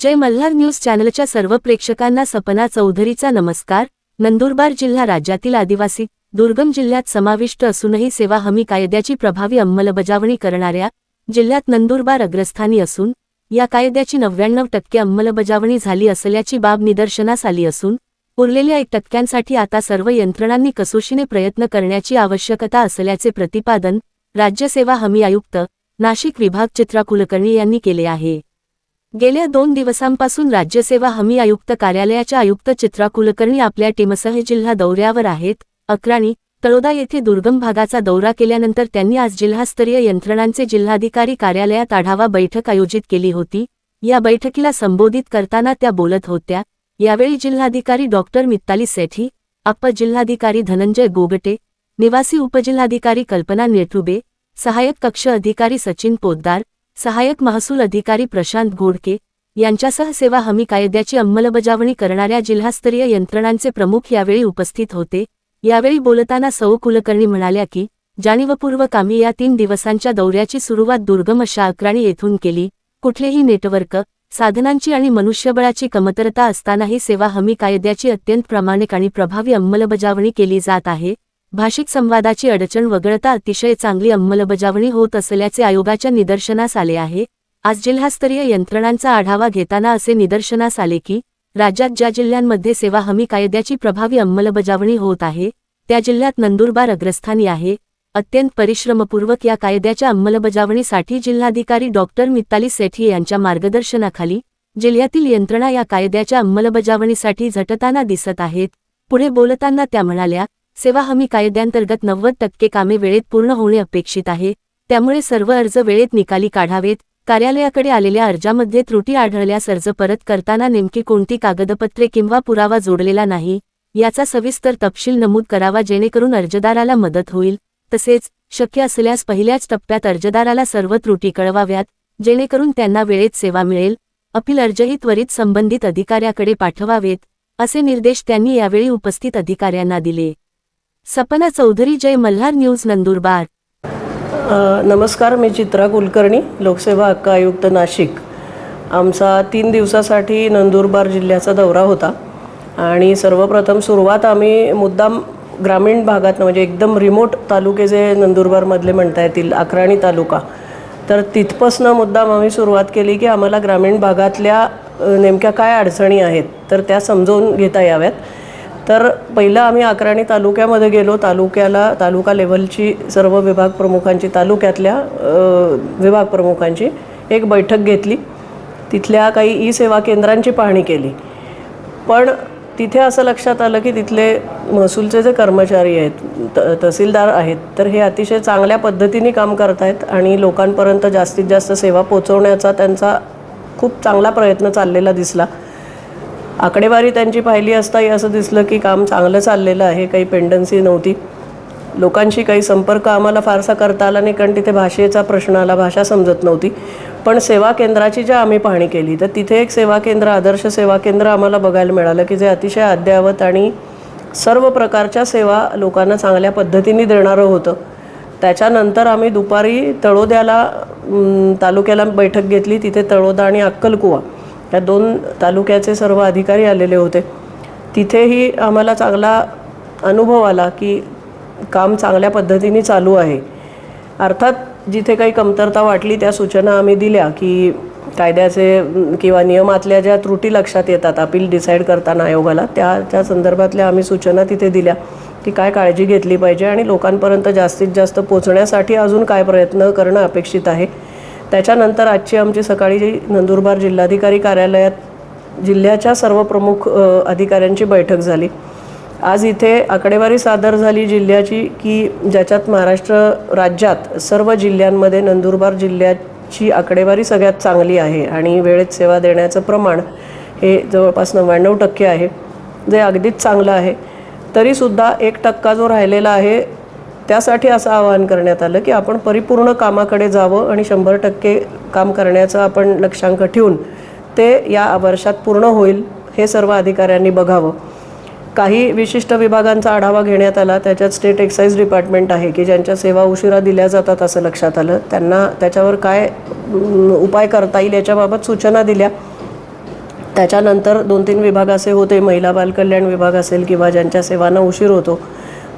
जय Malhar news चॅनलच्या सर्व प्रेक्षकांना सपना चौधरीचा नमस्कार. नंदुरबार जिल्हा राज्यातील आदिवासी दुर्गम जिल्ह्यात समाविष्ट असूनही सेवा हमी कायद्याची प्रभावी अंमलबजावणी करणाऱ्या जिल्ह्यात नंदुरबार अग्रस्थानी असून या कायद्याची नव्याण्णव टक्के अंमलबजावणी झाली असल्याची बाब निदर्शनास आली असून उरलेल्या एक टक्क्यांसाठी आता सर्व यंत्रणांनी कसोशीने प्रयत्न करण्याची आवश्यकता असल्याचे प्रतिपादन राज्यसेवा हमी आयुक्त नाशिक विभाग चित्रा कुलकर्णी यांनी केले आहे. गेल्या दोन दिवसांपासून राज्यसेवा हमी आयुक्त कार्यालयाच्या आयुक्त चित्रा कुलकर्णी आपल्या टीमसह जिल्हा दौऱ्यावर आहेत. अक्राणी तळोदा येथे दुर्गम भागाचा दौरा केल्यानंतर त्यांनी आज जिल्हास्तरीय यंत्रणांचे जिल्हाधिकारी कार्यालयात आढावा बैठक आयोजित केली होती. या बैठकीला संबोधित करताना त्या बोलत होत्या. यावेळी जिल्हाधिकारी डॉक्टर मित्ताली सेठी अप्पर जिल्हाधिकारी धनंजय गोगटे निवासी उपजिल्हाधिकारी कल्पना नेटुबे सहायक कक्ष अधिकारी सचिन पोद्दार सहाय्यक महसूल अधिकारी प्रशांत घोडके यांच्यासह सेवा हमी कायद्याची अंमलबजावणी करणाऱ्या जिल्हास्तरीय यंत्रणांचे प्रमुख यावेळी उपस्थित होते. यावेळी बोलताना सौ कुलकर्णी म्हणाल्या की जाणीवपूर्वक आम्ही या तीन दिवसांच्या दौऱ्याची सुरुवात दुर्गम अशा अक्राणी येथून केली. कुठलेही नेटवर्क साधनांची आणि मनुष्यबळाची कमतरता असतानाही सेवा हमी कायद्याची अत्यंत प्रामाणिक आणि प्रभावी अंमलबजावणी केली जात आहे. भाषिक संवादाची अडचण वगळता अतिशय चांगली अंमलबजावणी होत असल्याचे आयोगाच्या निदर्शनास आले आहे. आज जिल्हास्तरीय यंत्रणांचा आढावा घेताना असे निदर्शनास आले की राज्यात ज्या जिल्ह्यांमध्ये सेवा हमी कायद्याची प्रभावी अंमलबजावणी होत आहे त्या जिल्ह्यात नंदुरबार अग्रस्थानी आहे. अत्यंत परिश्रमपूर्वक या कायद्याच्या अंमलबजावणीसाठी जिल्हाधिकारी डॉक्टर मित्ताली सेठी यांच्या मार्गदर्शनाखाली जिल्ह्यातील यंत्रणा या कायद्याच्या अंमलबजावणीसाठी झटताना दिसत आहेत. पुढे बोलताना त्या म्हणाल्या सेवा हमी कायद्यांतर्गत नव्वद टक्के कामे वेळेत पूर्ण होणे अपेक्षित आहे त्यामुळे सर्व अर्ज वेळेत निकाली काढावेत कार्यालयाकडे आलेल्या अर्जामध्ये त्रुटी आढळल्यास अर्ज परत करताना नेमकी कोणती कागदपत्रे किंवा पुरावा जोडलेला नाही याचा सविस्तर तपशील नमूद करावा जेणेकरून अर्जदाराला मदत होईल तसेच शक्य असल्यास पहिल्याच टप्प्यात अर्जदाराला सर्व त्रुटी कळवाव्यात जेणेकरून त्यांना वेळेत सेवा मिळेल अपील अर्जही त्वरित संबंधित अधिकाऱ्याकडे पाठवावेत असे निर्देश त्यांनी यावेळी उपस्थित अधिकाऱ्यांना दिले. सपना चौधरी जय मल्हार न्यूज नंदुरबार. नमस्कार मी चित्रा कुलकर्णी लोकसेवा हक्क आयुक्त नाशिक. आमचा तीन दिवसासाठी नंदुरबार जिल्ह्याचा दौरा होता. आणि सर्वप्रथम सुरुवात आम्ही मुद्दाम ग्रामीण भागात म्हणजे एकदम रिमोट तालुके जे नंदुरबारमधले म्हणता येतील अक्राणी तालुका तर तिथपासनं मुद्दाम आम्ही सुरुवात केली की आम्हाला ग्रामीण भागातल्या नेमक्या काय अडचणी आहेत तर त्या समजवून घेता याव्यात. तर पहिलं आम्ही अकराणी तालुक्यामध्ये गेलो. तालुक्याला तालुका लेवलची सर्व विभाग प्रमुखांची तालुक्यातल्या विभाग प्रमुखांची एक बैठक घेतली. तिथल्या काही ई सेवा केंद्रांची पाहणी केली. पण तिथे असं लक्षात आलं की तिथले महसूलचे जे कर्मचारी आहेत त तहसीलदार आहेत तर हे अतिशय चांगल्या पद्धतीने काम करत आहेत आणि लोकांपर्यंत जास्तीत जास्त सेवा पोचवण्याचा त्यांचा खूप चांगला प्रयत्न चाललेला दिसला. आकडेवारी त्यांची पाहिली असताही असं दिसलं की काम चांगलं चाललेलं आहे काही पेंडन्सी नव्हती. लोकांशी काही संपर्क आम्हाला फारसा करता आला नाही कारण तिथे भाषेचा प्रश्न आला भाषा समजत नव्हती. पण सेवा केंद्राची ज्या आम्ही पाहणी केली तर तिथे एक सेवा केंद्र आदर्श सेवा केंद्र आम्हाला बघायला मिळालं की जे अतिशय अद्ययावत आणि सर्व प्रकारच्या सेवा लोकांना चांगल्या पद्धतीने देणारं होतं. त्याच्यानंतर आम्ही दुपारी तळोद्याला तालुक्याला बैठक घेतली तिथे तळोदा आणि अक्कलकुवा. या दोन तालुक्याचे सर्व अधिकारी आलेले होते. तिथेही आम्हाला चांगला अनुभव आला की काम चांगल्या पद्धतीने चालू आहे. अर्थात जिथे काही कमतरता वाटली त्या सूचना आम्ही दिल्या की कायद्याचे किंवा नियमातल्या ज्या त्रुटी लक्षात येतात अपील डिसाईड करताना आयोगाला त्या त्या संदर्भातल्या आम्ही सूचना तिथे दिल्या की काय काळजी घेतली पाहिजे आणि लोकांपर्यंत जास्तीत जास्त पोचण्यासाठी अजून काय प्रयत्न करणं अपेक्षित आहे. त्याच्यानंतर आजची आमची सकाळी जी नंदुरबार जिल्हाधिकारी कार्यालयात जिल्ह्याच्या सर्व प्रमुख अधिकाऱ्यांची बैठक झाली. आज इथे आकडेवारी सादर झाली जिल्ह्याची की ज्याच्यात महाराष्ट्र राज्यात सर्व जिल्ह्यांमध्ये नंदुरबार जिल्ह्याची आकडेवारी सगळ्यात चांगली आहे आणि वेळेत सेवा देण्याचं प्रमाण हे जवळपास नव्याण्णव टक्के आहे. जे अगदीच चांगलं आहे. तरीसुद्धा एक टक्का जो राहिलेला आहे त्यासाठी असं आवाहन करण्यात आलं की आपण परिपूर्ण कामाकडे जावं आणि शंभर टक्के काम करण्याचं आपण लक्षांक ठेवून ते या वर्षात पूर्ण होईल हे सर्व अधिकाऱ्यांनी बघावं. काही विशिष्ट विभागांचा आढावा घेण्यात आला. त्याच्यात स्टेट एक्साईज डिपार्टमेंट आहे की ज्यांच्या सेवा उशिरा दिल्या जातात असं लक्षात आलं. त्यांना त्याच्यावर काय उपाय करता येईल याच्याबाबत सूचना दिल्या. त्याच्यानंतर दोन तीन विभाग असे होते. महिला बालकल्याण विभाग असेल किंवा ज्यांच्या सेवांना उशीर होतो.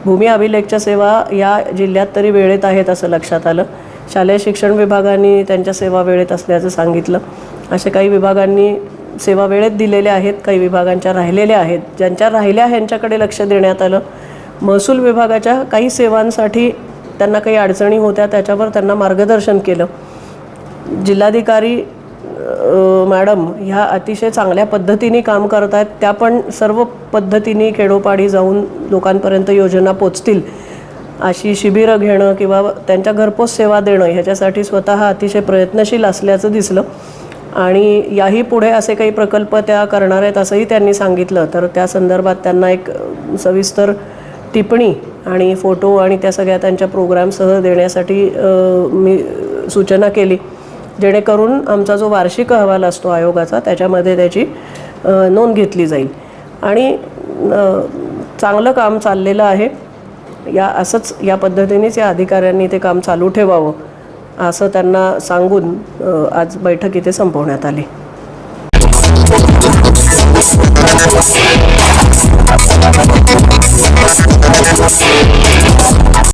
भूमी अभिलेखच्या सेवा या जिल्ह्यात तरी वेळेत आहेत असं लक्षात आलं. शालेय शिक्षण विभागाने त्यांच्या सेवा वेळेत असल्याचं सांगितलं. असे काही विभागांनी सेवा वेळेत दिलेल्या आहेत काही विभागांच्या राहिलेल्या आहेत. ज्यांच्या राहिल्या ह्यांच्याकडे लक्ष देण्यात आलं. महसूल विभागाच्या काही सेवांसाठी त्यांना काही अडचणी होत्या त्याच्यावर त्यांना मार्गदर्शन केलं. जिल्हाधिकारी मॅडम ह्या अतिशय चांगल्या पद्धतीने काम करत आहेत त्या पण सर्व पद्धतीने खेडोपाडी जाऊन लोकांपर्यंत योजना पोचतील. अशी शिबिरं घेणं किंवा त्यांच्या घरपोच सेवा देणं ह्याच्यासाठी स्वतः अतिशय प्रयत्नशील असल्याचं दिसलं. आणि याही पुढे असे काही प्रकल्प त्या करणार आहेत असंही त्यांनी सांगितलं. तर त्या संदर्भात त्यांना एक सविस्तर टिप्पणी आणि फोटो आणि त्या सगळ्या त्यांच्या प्रोग्रामसह देण्यासाठी मी सूचना केली. जेणेकरून आमचा जो वार्षिक अहवाल असतो आयोगाचा त्याच्यामध्ये त्याची नोंद घेतली जाईल. आणि चांगलं काम चाललेलं आहे. या असंच या पद्धतीनेच या अधिकाऱ्यांनी ते काम चालू ठेवावं असं त्यांना सांगून आज बैठक इथे संपवण्यात आली.